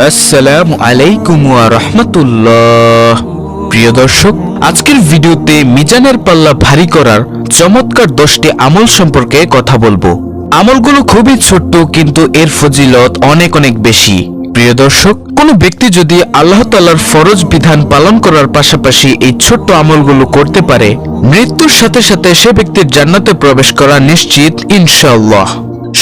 আসসালামু আলাইকুম ওয়া রাহমাতুল্লাহ। প্রিয় দর্শক, আজকের ভিডিওতে মিজানের পাল্লা ভারী করার চমৎকার দশটি আমল সম্পর্কে কথা বলব। আমলগুলো খুবই কিন্তু এর ফজিলত অনেক অনেক বেশি। প্রিয় দর্শক, কোনো ব্যক্তি যদি আল্লাহ ফরজ বিধান পালন করার পাশাপাশি এই ছোট্ট আমলগুলো করতে পারে, মৃত্যুর সাথে সাথে সে ব্যক্তির জান্নাতে প্রবেশ করা নিশ্চিত, ইনশাআল্লাহ।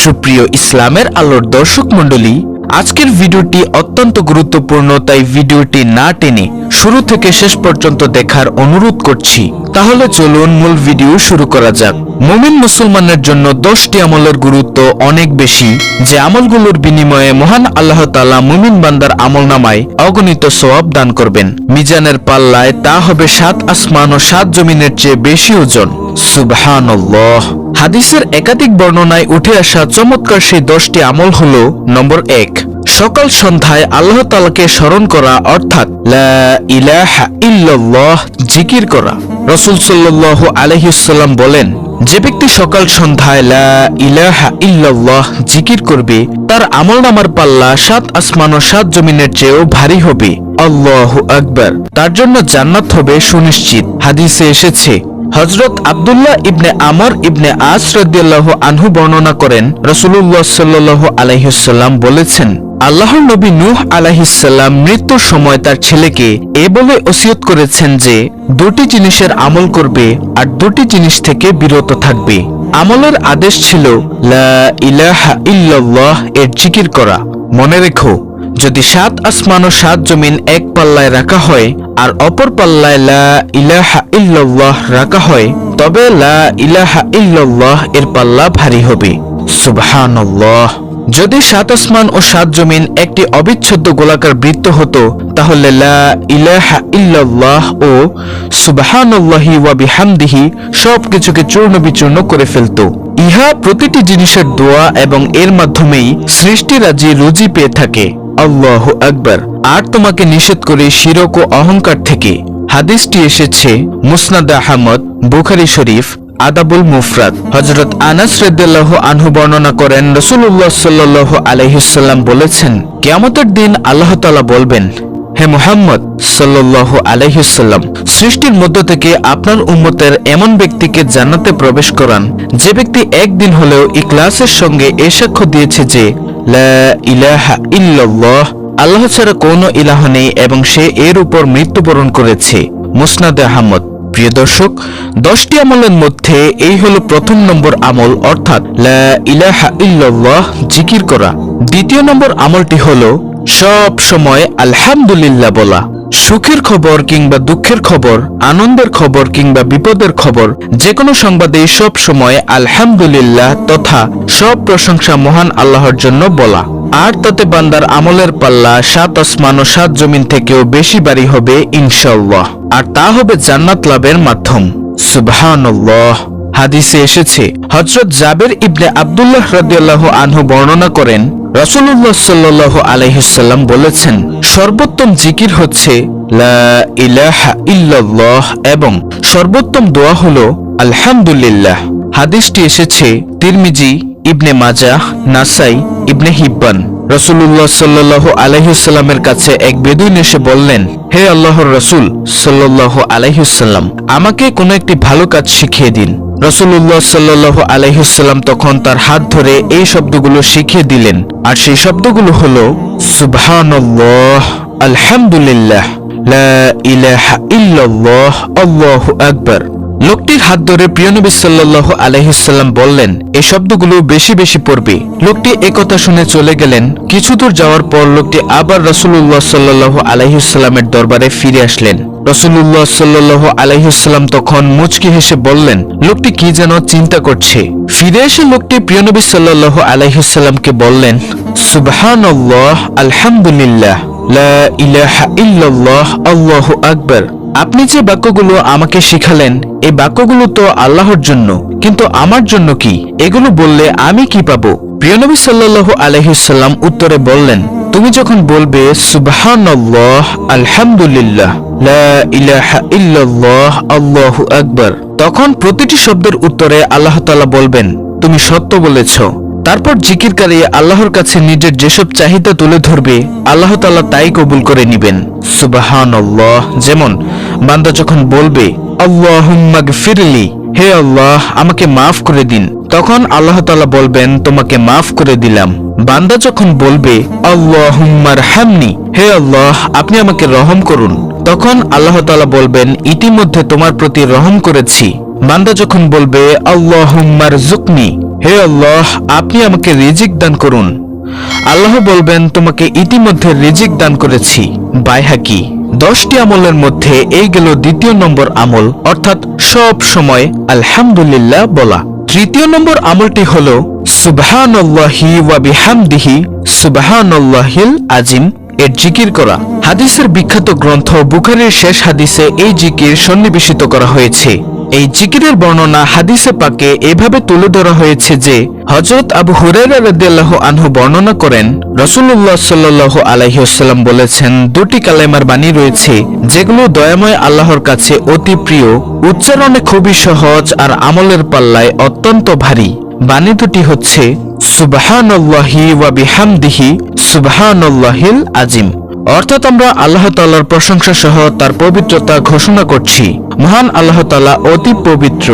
সুপ্রিয় ইসলামের আলোর দর্শক মণ্ডলী আজকের ভিডিওটি অত্যন্ত গুরুত্বপূর্ণ, তাই ভিডিওটি না টেনে শুরু থেকে শেষ পর্যন্ত দেখার অনুরোধ করছি। তাহলে চলুন মূল ভিডিও শুরু করা যাক। মুমিন মুসলমানের জন্য দশটি আমলের গুরুত্ব অনেক বেশি, যে আমলগুলোর বিনিময়ে মহান আল্লাহ তাআলা মুমিন বান্দার আমল নামায় অগণিত সওয়াব দান করবেন। মিজানের পাল্লায় তা হবে সাত আসমান ও সাত জমিনের চেয়ে বেশি ওজন। সুবহানাল্লাহ। হাদিসের একাধিক বর্ণনায় উঠে আসা চমৎকার সেই দশটি আমল হল নম্বর এক, সকাল সন্ধ্যায় আল্লাহ তালাকে স্মরণ করা, অর্থাৎ জিকির করা। রসুল সাল্লাল্লাহু আলাইহিসাল্লাম বলেন, যে ব্যক্তি সকাল সন্ধ্যায় লা ইলাহা ইল্লাল্লাহ জিকির করবে, তার আমল নামার পাল্লা সাত আসমান ও সাত জমিনের চেয়েও ভারী হবে। আল্লাহু আকবার। তার জন্য জান্নাত হবে সুনিশ্চিত। হাদিসে এসেছে হজরত আব্দুল্লাহ ইবনে আমর ইবনে আস রদিয়াল্লাহ আনহু বর্ণনা করেন রসুল্লাহ সাল্লাহ আলাইসাল্লাম বলেছেন, আল্লাহর নবী নূহ আলাহিসাল্লাম মৃত্যুর সময় তার ছেলেকে এ বলে ওসিয়ত করেছেন যে, দুটি জিনিসের আমল করবে আর দুটি জিনিস থেকে বিরত থাকবে। আমলের আদেশ ছিল, লা ইলাহা ইল্লাল্লাহ এর জিকির করা। মনে রেখো যদি সাত আসমান ও সাত জমিন এক পাল্লায় রাখা হয়, আর অপর পাল্লায় লা ইলাহা ইল্লাল্লাহ রাখা হয়, তবে লা ইলাহা ইল্লাল্লাহ এর পাল্লা ভারী হবে। সুবহানাল্লাহ। যদি সাত আসমান ও সাত জমিন একটি অবিচ্ছেদ্য গোলাকার বৃত্ত হতো, তাহলে লা ইলাহা ইল্লাল্লাহ ও সুবহানাল্লাহি ওয়া বিহামদিহি সবকিছুকে চূর্ণ বিচূর্ণ করে ফেলতো। ইহা প্রতিটি জিনিসের দোয়া এবং এর মাধ্যমেই সৃষ্টিরাজি রুজি পেয়ে থাকে। আল্লাহ আকবার। আর তোমাকে নিষেধ করে শিরক ও অহংকার থেকে। হাদিসটি এসেছে মুসনাদ আহমদ, বুখারি শরীফ, আদাবুল মুফরাদ। হজরত আনাস রেদ্দাল্লাহ আনহু বর্ণনা করেন রসুল্লাহ সাল্লাহ আলহিসাল্লাম বলেছেন, কেয়ামতের দিন আল্লাহ তালা বলবেন, হে মুহাম্মদ সাল্লাহ আলহিসাল্লাম সৃষ্টির মধ্য থেকে আপনার উম্মতের এমন ব্যক্তিকে জান্নাতে প্রবেশ করান। যে ব্যক্তি একদিন হলেও ইকলাসের সঙ্গে এ সাক্ষ্য দিয়েছে যে ইলাহা ইল্লাল্লাহ, আল্লাহ ছাড়া কোনো ইলাহ নেই এবং সে এর উপর মৃত্যুবরণ করেছে। মুসনাদ আহমদ, প্রিয় দর্শক, দশটি আমলের মধ্যে এই হলো প্রথম নম্বর আমল, অর্থাৎ ইলাহা জিকির করা। দ্বিতীয় নম্বর আমলটি হলো সব সময় আলহামদুলিল্লাহ বলা। সুখের খবর কিংবা দুঃখের খবর, আনন্দের খবর কিংবা বিপদের খবর যে কোনো সংবাদে সব সময় আলহামদুলিল্লাহ তথা সব প্রশংসা মহান আল্লাহর জন্য বলা। আর তাতে বান্দার আমলের পাল্লা, সাত আসমান ও সাত জমিন থেকেও বেশি বাড়ি হবে ইনশাল্লাহ আর তা হবে জান্নাত লাভের মাধ্যম। সুবহানাল্লাহ। হাদিসে এসেছে হজরত জাবের ইবনে আবদুল্লাহ রাদিয়াল্লাহু আনহু বর্ণনা করেন, রাসূলুল্লাহ সাল্লাল্লাহু আলাইহিসাল্লাম বলেছেন, সর্বোত্তম জিকির হচ্ছে, লা ইলাহা ইল্লাল্লাহ এবং সর্বোত্তম দোয়া হল, আলহামদুলিল্লাহ। হাদিসটি এসেছে, তিরমিজি, ইবনে মাজাহ, নাসাই, ইবনে হিব্বান। রসুল্লাহ সাল্লাহ আলহিসাল্লামের কাছে এক বেদুইন এসে বললেন, হে আল্লাহর রসুল সাল্লাহ আলহিসাল্লাম আমাকে কোনো একটি ভালো কাজ শিখিয়ে দিন। রসুল্লাহ সাল্লাহ আলহিসাল্লাম তখন তার হাত ধরে এই শব্দগুলো শিখিয়ে দিলেন। আর সেই শব্দগুলো হলো, সুবহানাল্লাহ, আলহামদুলিল্লাহ, লা ইলাহা ইল্লাল্লাহ, আল্লাহু আকবার। লোকটির হাত ধরে প্রিয়নবী সাল্লাহ আলহিসাল্লাম বললেন এই শব্দগুলো বেশি বেশি পড়বে। লোকটি একথা শুনে চলে গেলেন। কিছু দূর যাওয়ার পর লোকটি আবার রসুল্লাহ সাল্লাহ আলহিসাল্লামের দরবারে ফিরে আসলেন। রসুল্লাহ সাল্লাহ আলহিসাল্লাম তখন মুচকি হেসে বললেন, লোকটি কি যেন চিন্তা করছে? ফিরে এসে লোকটি প্রিয়নবী সাল্লাহ আলহিসাল্লামকে বললেন সুবহান আলহামদুলিল্লাহ। লা আল্লাহু আকবার। আপনি যে বাক্যগুলো আমাকে শিখালেন, এই বাক্যগুলো তো আল্লাহর জন্য, কিন্তু আমার জন্য কি? এগুলো বললে আমি কি পাবো? প্রিয়নবী সাল্লাল্লাহু আলহিসাল্লাম উত্তরে বললেন, তুমি যখন বলবে, সুবহানাল্লাহ, আলহামদুলিল্লাহ, লা তখন প্রতিটি শব্দের উত্তরে আল্লাহ বলবেন, তুমি সত্য বলেছ। তারপর জিকিরকারী আল্লাহর কাছে নিজের যেসব চাহিদা তুলে ধরবে, আল্লাহ তাআলা তাই কবুল করে নিবেন। সুবাহান যেমন, বান্দা যখন বলবে ফিরলি হে আল্লাহ, আমাকে মাফ করে দিন তখন আল্লাহ তাআলা বলবেন, তোমাকে মাফ করে দিলাম বান্দা যখন বলবে আল্লাহুম্মার হামনি হে আল্লাহ, আপনি আমাকে রহম করুন তখন আল্লাহ তাআলা বলবেন, ইতিমধ্যে তোমার প্রতি রহম করেছি বান্দা যখন বলবে আল্লাহুম্মার জুকনি হে আল্লাহ, আপনি আমাকে রিজিক দান করুন। আল্লাহ বলবেন, তোমাকে ইতিমধ্যে রিজিক দান করেছি। বাইহাকি দশটি আমলের মধ্যে এই গেল দ্বিতীয় নম্বর আমল, অর্থাৎ সব সময় আলহামদুলিল্লাহ বলা। তৃতীয় নম্বর আমলটি হল, সুবহানাল্লাহি ওয়া বিহামদিহি, সুবহানাল্লাহিল আজিম, এর জিকির করা। হাদিসের বিখ্যাত গ্রন্থ বুখারীর শেষ হাদিসে এই জিকির সন্নিবেশিত করা হয়েছে। এই জিকিরের বর্ণনা হাদিসে পাকে এভাবে তুলে ধরা হয়েছে যে হজরত আবু হুরাইরা রাদিয়াল্লাহু আনহু বর্ণনা করেন, রাসূলুল্লাহ সাল্লাল্লাহু আলাইহি বলেছেন, দুটি কালেমার বাণী রয়েছে, যেগুলো দয়াময় আল্লাহর কাছে অতি প্রিয়, উচ্চারণে খুবই সহজ আর আমলের পাল্লায় অত্যন্ত ভারী। বাণী দুটি হচ্ছে, সুবহানাল্লাহি ওয়া বিহামদিহি, সুবহানাল্লাহিল আজিম অর্থাৎ আমরা আল্লাহ তাল্লাহর প্রশংসা সহ তার পবিত্রতা ঘোষণা করছি। মহান আল্লাহ তাল্লাহ অতি পবিত্র।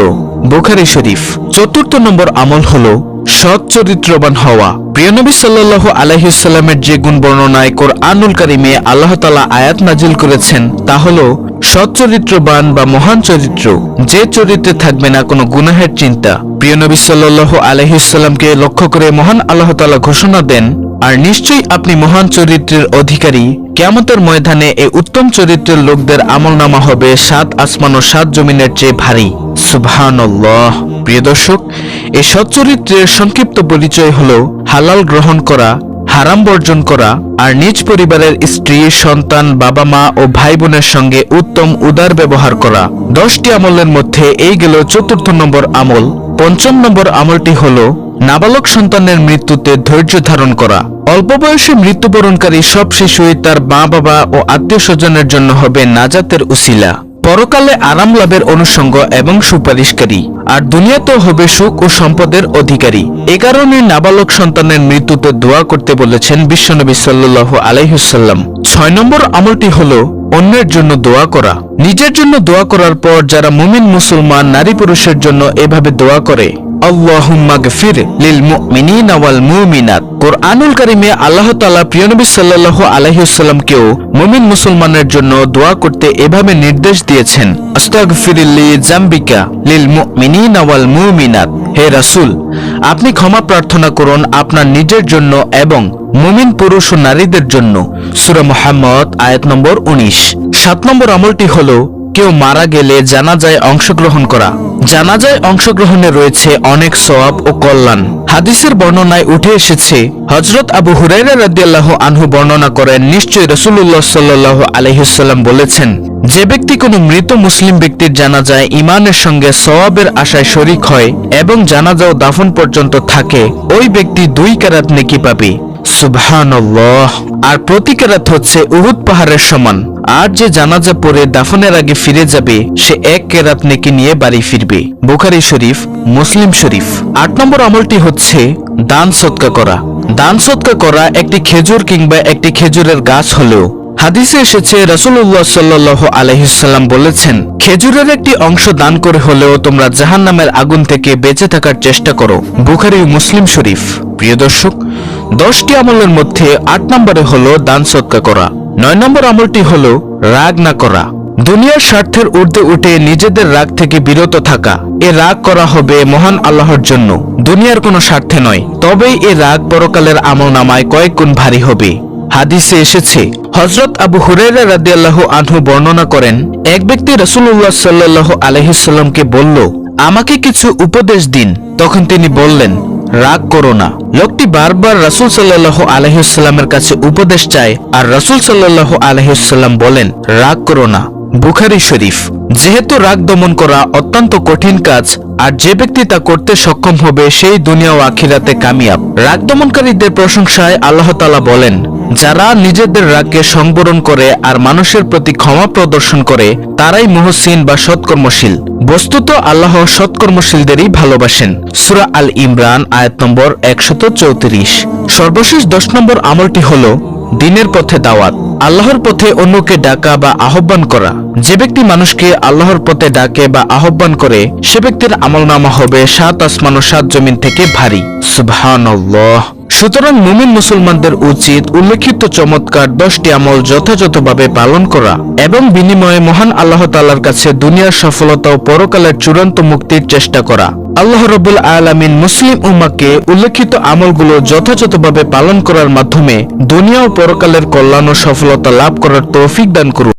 বুখারি শরীফ, চতুর্থ নম্বর আমল হল সৎ চরিত্রবান হওয়া। প্রিয়নবী সাল্লাহ আলহিসাল্লামের যে গুণ বর্ণনায় কোরআনুল কারিমে আল্লাহ তালা আয়াত নাজিল করেছেন, তা হল সৎ চরিত্রবান বা মহান চরিত্র, যে চরিত্রে থাকবে না কোনো গুনাহের চিন্তা। প্রিয়নবী সাল্লাহ আলহিসাল্লামকে লক্ষ্য করে মহান আল্লাহ তালা ঘোষণা দেন আর নিশ্চয়ই আপনি মহান চরিত্রের অধিকারী। কেমতের ময়দানে এই উত্তম চরিত্রের লোকদের আমলনামা হবে সাত আসমান ও সাত জমিনের চেয়ে ভারী। সুবহানাল্লাহ। প্রিয় দর্শক, এই সচ্চরিত্রের সংক্ষিপ্ত পরিচয় হল হালাল গ্রহণ করা, হারাম বর্জন করা আর নিজ পরিবারের স্ত্রী, সন্তান বাবা মা ও ভাই বোনের সঙ্গে উত্তম উদার ব্যবহার করা। দশটি আমলের মধ্যে এই গেল চতুর্থ নম্বর আমল। পঞ্চম নম্বর আমলটি হল নাবালক সন্তানের মৃত্যুতে ধৈর্য ধারণ করা। অল্প বয়সে মৃত্যুবরণকারী সব শিশুই তার মা, বাবা ও আত্মীয় স্বজনের জন্য হবে নাজাতের উসিলা। পরকালে আরাম লাভের অনুষঙ্গ এবং সুপারিশকারী। আর দুনিয়াতেও হবে সুখ ও সম্পদের অধিকারী। এ কারণে নাবালক সন্তানের মৃত্যুতে দোয়া করতে বলেছেন বিশ্বনবী সাল্লাহ আলাইহুসাল্লাম ছয় নম্বর আমলটি হল অন্যের জন্য দোয়া করা। নিজের জন্য দোয়া করার পর যারা মুমিন, মুসলমান নারী পুরুষের জন্য এভাবে দোয়া করে গফির সাল্লাল্লাহু মুমিন মুসলমানের জন্য দোয়া করতে এভাবে নির্দেশ দিয়েছেন। জাম্বিকা লিল মুমিনিনা মুমিনাত। হে রাসূল, আপনি ক্ষমা প্রার্থনা করুন আপনার নিজের জন্য এবং মুমিন পুরুষ ও নারীদের জন্য। সূরা মুহাম্মদ, আয়াত নম্বর 19 সাত নম্বর আমলটি হলো, কেউ মারা গেলে জানাজায় অংশগ্রহণ করা। জানাজায় অংশগ্রহণে রয়েছে অনেক সওয়াব ও কল্যাণ। হাদিসের বর্ণনায় উঠে এসেছে হজরত আবু হুরাইরা রাদিয়াল্লাহু আনহু বর্ণনা করেন নিশ্চয় রসুল্লাহ সাল্লাহ আলহিসাল্লাম বলেছেন, যে ব্যক্তি কোনো মৃত মুসলিম ব্যক্তির জানাজায় ইমানের সঙ্গে সওয়াবের আশায় শরিক হয় এবং জানাজাও দাফন পর্যন্ত থাকে, ওই ব্যক্তি দুই কারাত নেকি পাবে। সুবহানাল্লাহ। আর প্রতি কেরাত হচ্ছে উহুদ পাহাড়ের সমান। আর যে জানাজা পরে দাফনের আগে ফিরে যাবে, সে এক কেরাত নেকি নিয়ে বাড়ি ফিরবে। বুখারি শরীফ, মুসলিম শরীফ। আট নম্বর আমলটি হচ্ছে দান সৎকা করা। দান সৎকা করা একটি খেজুর কিংবা একটি খেজুরের গাছ হলেও। হাদিসে এসেছে, রাসূলুল্লাহ সাল্লাহ আলহিসাল্লাম বলেছেন, খেজুরের একটি অংশ দান করে হলেও তোমরা জাহান নামের আগুন থেকে বেঁচে থাকার চেষ্টা করো। বুখারি মুসলিম শরীফ। প্রিয় দর্শক দশটি আমলের মধ্যে আট নম্বরে হলো দান সৎকা করা, নয় নম্বর আমলটি হলো রাগ না করা। দুনিয়ার স্বার্থের ঊর্ধ্বে উঠে নিজেদের রাগ থেকে বিরত থাকা, এ রাগ করা হবে মহান আল্লাহর জন্য। দুনিয়ার কোনো স্বার্থে নয়, তবেই এ রাগ পরকালের আমল নামায় কয়েক গুণ ভারী হবে। হাদিসে এসেছে হজরত আবু হুরাইরা রাদিয়াল্লাহু আনহু বর্ণনা করেন, এক ব্যক্তি রাসূলুল্লাহ সাল্লাল্লাহু আলাইহিসাল্লামকে বলল, আমাকে কিছু উপদেশ দিন। তখন তিনি বললেন রাগ করো না। লোকটি বারবার রাসূল সাল্লাহ আলহিউসাল্লামের কাছে উপদেশ চায় আর রসুল সাল্লাহ আলহিউসাল্লাম বলেন, রাগ করো না, বুখারি শরীফ। যেহেতু রাগ দমন করা অত্যন্ত কঠিন কাজ, আর যে ব্যক্তি তা করতে সক্ষম হবে, সেই দুনিয়া ও আখিরাতে কামিয়াব। রাগ দমনকারীদের প্রশংসায় আল্লাহ তালা বলেন যারা নিজেদের রাগকে সংবরণ করে আর মানুষের প্রতি ক্ষমা প্রদর্শন করে, তারাই মুহসিন বা সৎকর্মশীল। বস্তুত আল্লাহ সৎকর্মশীলদেরই ভালোবাসেন। সুরা আল ইমরান, আয়াত নম্বর একশত চৌত্রিশ। সর্বশেষ দশ নম্বর আমলটি হল দিনের পথে দাওয়াত। আল্লাহর পথে অন্যকে ডাকা বা আহ্বান করা। যে ব্যক্তি মানুষকে আল্লাহর পথে ডাকে বা আহ্বান করে, সে ব্যক্তির আমলনামা হবে সাত আসমান ও সাত জমিন থেকে ভারী। সুবহানাল্লাহ। সুতরাং মুমিন মুসলমানদের উচিত উল্লেখিত চমৎকার দশটি আমল যথাযথভাবে পালন করা এবং বিনিময়ে মহান আল্লাহ তাল্লার কাছে দুনিয়ার সফলতা ও পরকালের চূড়ান্ত মুক্তির চেষ্টা করা। আল্লাহ রবুল আলামিন মুসলিম উম্মাকে উল্লেখিত আমলগুলো যথাযথভাবে পালন করার মাধ্যমে দুনিয়া ও পরকালের কল্যাণ ও সফলতা লাভ করার তৌফিক দান করুন।